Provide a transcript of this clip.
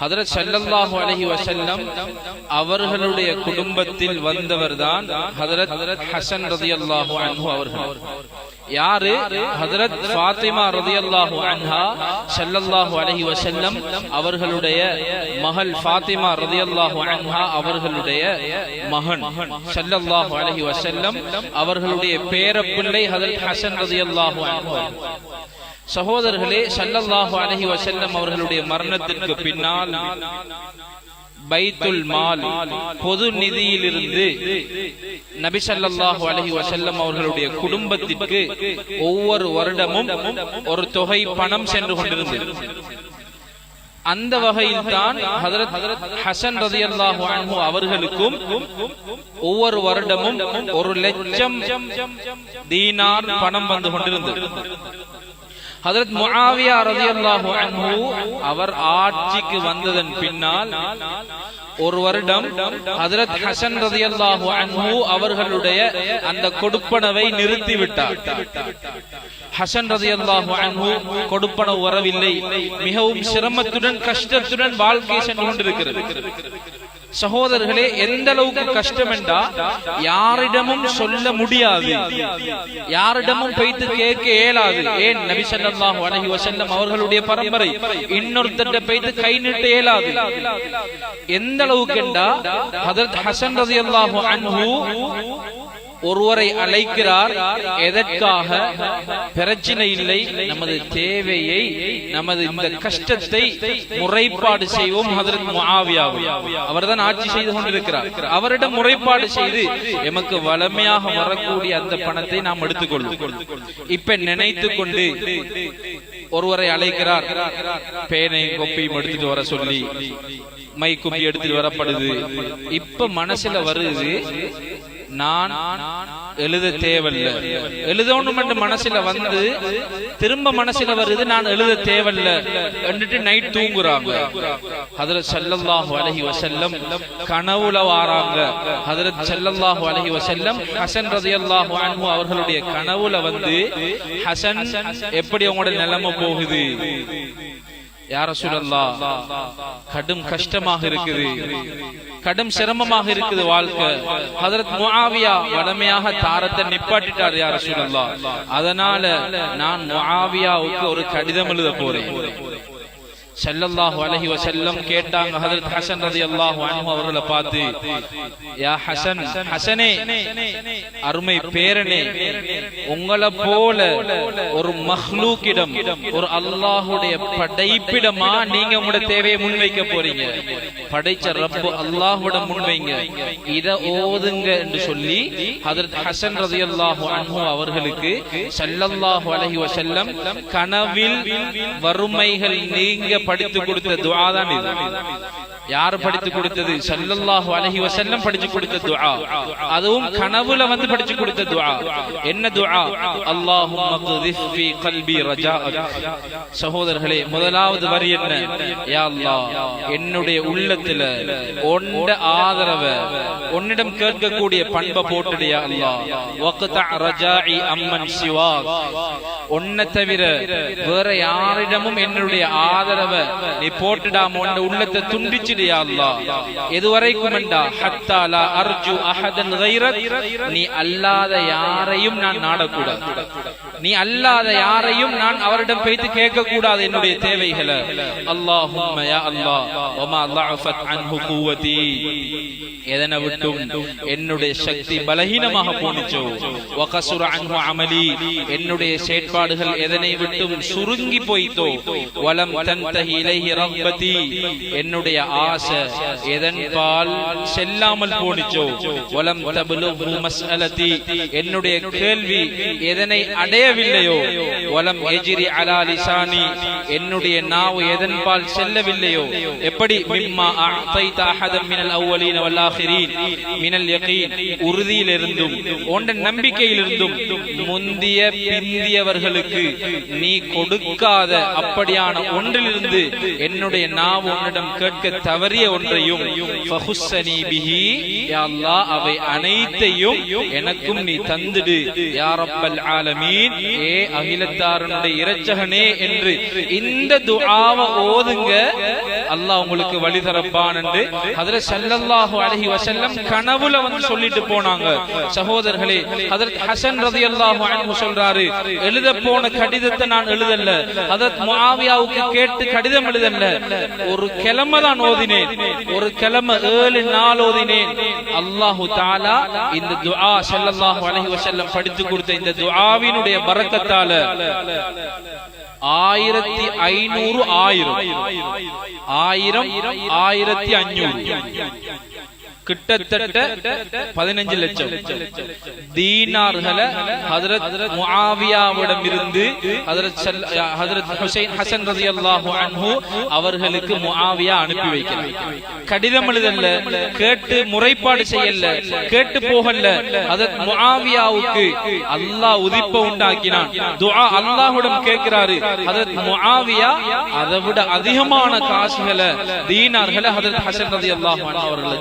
ஹதரத் ஸல்லல்லாஹு அலைஹி வசல்லம் அவர்களுடைய குடும்பத்தில் வந்தவர்தான் ஹதரத் ஹசன் அன்ஹு அவர்கள். யாரு? ஹதரத் ஃபாத்திமா ரலியல்லாஹு அன்ஹா ஸல்லல்லாஹு அலைஹி வசல்லம் அவர்களுடைய மகள் ஃபாத்திமா ரலியல்லாஹு அன்ஹா அவர்களுடைய மகன் ஸல்லல்லாஹு அலைஹி அவர்களுடைய பேரப்பிள்ளை ஹதரத் ஹசன் ரலியல்லாஹு அன்ஹு சகோதரர்களே சல்லல்லாஹு அலஹி வசல்லம் அவர்களுடைய மரணத்திற்கு பின்னால் பைத்துல் மால் பொது நிதியிலிருந்து நபி அலஹி வசல்லம் அவர்களுடைய குடும்பத்திற்கு ஒவ்வொரு வருடமும் ஒரு தொகை பணம் சென்று கொண்டிருந்தது. அந்த வகையில் தான் ஹதரத் ஹசன் ரதியல்லாஹு அன்ஹு அவர்களுக்கும் ஒவ்வொரு வருடமும் ஒரு லட்சம் தீனார் பணம் வந்து கொண்டிருந்தது. ஹதரத் முஆவியா ரலியல்லாஹு அன்ஹு அவர் ஆட்சிக்கு வந்ததன் பின்னால் ஒரு வருடம் ஹதரத் ஹசன் ரலியல்லாஹு அன்ஹு அவர்களுடைய அந்த கொடுப்பனவை நிறுத்திவிட்டார். ஹசன் ரலியல்லாஹு அன்ஹு கொடுப்பனவு வரவில்லை மிகவும் சிரமத்துடன் கஷ்டத்துடன் வாழ்க்கை சென்று கொண்டிருக்கிறது. சகோதரர்களே எந்த அளவுக்கு கஷ்டம் என்றா யாரிடமும் சொல்ல முடியாது யாரிடமும் போய்த்து கேட்க இயலாது ஏன் நபி ஸல்லல்லாஹு அலைஹி வஸல்லம் அவர்களுடைய பரம்பரை இன்னொருத்தட்ட போய்த்து கை நீட்ட இயலாது எந்த அளவுக்கு என்றா ஹதரத் ஹசன் ரலியல்லாஹு அன்ஹு ஒருவரை அழைக்கிறார். எதற்காக? பிரச்சனை இல்லை. நமது தேவையை நமது இந்த கஷ்டத்தை முறைப்பாடு செய்வோம் அவர்தான் ஆட்சி செய்து கொண்டிருக்கிறார். அவரிடம் முறைப்பாடு செய்து எமக்கு வளமையாக வரக்கூடிய அந்த பணத்தை நாம் எடுத்துக்கொள்வோம். இப்ப நினைத்து கொண்டு ஒருவரை அழைக்கிறார். பேனை கொப்பையும் எடுத்துட்டு வர சொல்லி மை குப்பி எடுத்துட்டு வரப்படுது. இப்ப மனசுல வருது நான் எழுத தேவையில்ல. எழுதணும் என்று மனசுல வந்து திரும்ப மனசுல வருது நான் எழுத தேவையில்ல என்றுட்டு நைட் தூங்குறாங்க. அதுல செல்லல்லாஹு அலைஹி வசல்லம் கனவுல வாராங்க. அதுல செல்லல்லாஹு அலைஹி வசல்லம் ஹசன் ரலியல்லாஹு அன்ஹு அவர்களுடைய கனவுல வந்து ஹசன் எப்படி உங்களோட நிலைமை போகுது? யார சொல்லலாம் கடும் கஷ்டமாக இருக்குது. கடும் சிரமமாக இருக்குது வாழ்க்கை. ஹதரத் முஆவியா வடமையாக தாரத்தை நிப்பாட்டிட்டார் யார சூழல்லா அதனால நான் முஆவியாவுக்கு ஒரு கடிதம் எழுத போறேன். ஸல்லல்லாஹு அலைஹி வசல்லம் கேட்டாங்க ஹஜரத் ஹசன் ரலியல்லாஹு அன்ஹு அவர்களை பார்த்து யா ஹசன் ஹசனே அருமை பேரனே உங்களை போல ஒரு மஹ்லூக்கிடம் ஒரு அல்லாஹுடைய படைப்பிடமா நீங்க உங்களோட தேவையை முன்வைக்க போறீங்க. படைச்ச ரப்பு அல்லாஹ்விடம் முன்வைங்க. இத ஓதுங்க என்று சொல்லி ஹஜரத் ஹசன் ரலியல்லாஹு அன்ஹு அவர்களுக்கு ஸல்லல்லாஹு அலைஹி வஸல்லம் கனவில் வறுமைகள் நீங்க படித்து கொடுத்த துஆ தான் இது. யார் படித்து கொடுத்தது? ஸல்லல்லாஹு அலைஹி வஸல்லம் படிச்சு கொடுத்த துஆ. அதுவும் கனவுல வந்து படிச்சு கொடுத்த துஆ. என்ன துஆ? அல்லாஹும்ம க்திஃப் ஃபீ கல்பி ரஜாஅக் சகோதரர்களே முதலாவது வரி என்ன? யா அல்லாஹ் என்னுடைய உள்ளத்துல உன்ட ஆதரவ உன்னிடம் கேட்கக்கூடிய பண்பை போட்டுடு யா அல்லாஹ். வக்தா ரஜாஇ அம்மன் சிவாக் உன்னை தவிர வேற யாரிடமும் என்னுடைய ஆதரவை நீ போட்டுடாம உன் உள்ளத்தை துண்டிச்சிடு யா அல்லாஹ் எதுவரைக்கும் என்றா ஹத்தா லா அர்ஜு அஹதன் கைரக் நீ அல்லாத யாரையும் நான் நாடக்கூடாது நீ அல்லாத யாரையும் நான் அவரிடம் போய்த்து கேட்க கூடாது என்னுடைய தேவைகளை. அல்லாஹும் எதனை விட்டும் என்னுடைய சக்தி பலகீனமாக போனிச்சோ வகசுர அன்பு அமலி. என்னுடைய செயற்பாடுகள் எதனை விட்டும் சுருங்கி போய்த்தோ. வலம் தன் தகி என்னுடைய ஆசை எதன்பால் செல்லாமல் போனிச்சோ வலம் தபுலு என்னுடைய கேள்வி எதனை அடைய அடையவில்லையோ வலம் எஜிரி அலா லிசானி என்னுடைய நாவு எதன் பால் செல்லவில்லையோ? எப்படி? மிம்மா அஅதைத அஹதம் மினல் அவ்வலீன வல் ஆகிரீன் மினல் யகீன். உறுதியிலிருந்தும் உண்ட நம்பிக்கையிலிருந்தும் முந்திய பிந்தியவர்களுக்கு நீ கொடுக்காத அப்படியான ஒன்றிலிருந்து என்னுடைய நாவு உன்னிடம் கேட்க தவறிய ஒன்றையும் ஃபஹுஸ்ஸனி பிஹி யா அல்லாஹ் அவை அனைத்தையும் எனக்கும் நீ தந்துடு. யா ரப்பல் ஆலமீன். ஏ அகிலத்தாரனுடைய இரட்சகனே என்று இந்த துஆவை ஓதுங்க. அல்லாஹ் உங்களுக்கு வழி தரப்பான் என்று அதுல ஸல்லல்லாஹு அலைஹி கனவுல வந்து சொல்லிட்டு போனாங்க. சகோதரர்களே அதற்கு ஹசன் ரலியல்லாஹு அன்ஹு சொல்றாரு எழுத போன கடிதத்தை நான் எழுதல்ல ஹதரத் மாவியாவுக்கு கேட்டு கடிதம் எழுதல்ல ஒரு கிழமை தான் ஓதினேன். ஒரு கிழமை ஏழு நாள் ஓதினேன். அல்லாஹு தாலா இந்த துஆ ஸல்லல்லாஹு அலைஹி வசல்லம் படித்து கொடுத்த இந்த துஆவினுடைய பரக்கத்தால ஆயிரத்தி ஐநூறு ஆயிரம் ஆயிரம் ஆயிரத்தி அஞ்சூறு கிட்டத்தட்ட பதினஞ்சு லட்சம். தீனார்களை ஹதரத் முஆவியாவிடம் இருந்து ஹதரத் ஹதரத் ஹுசைன் ஹசன் ரலியல்லாஹு அன்ஹு அவர்களுக்கு முஆவியா அனுப்பி வைக்கிறார். கடிதம் எழுதல்ல கேட்டு முறைப்பாடு செய்யல கேட்டு போகல ஹதரத் முஆவியாவுக்கு அல்லாஹ் உதிப்ப உண்டாக்கினான். துஆ அல்லாஹ்விடம் கேட்கிறாரு ஹதரத் முஆவியா அதை விட அதிகமான காசுகளை தீனார்களை ஹதரத் ஹசன் ரலியல்லாஹு அன்ஹு அவர்களுக்கு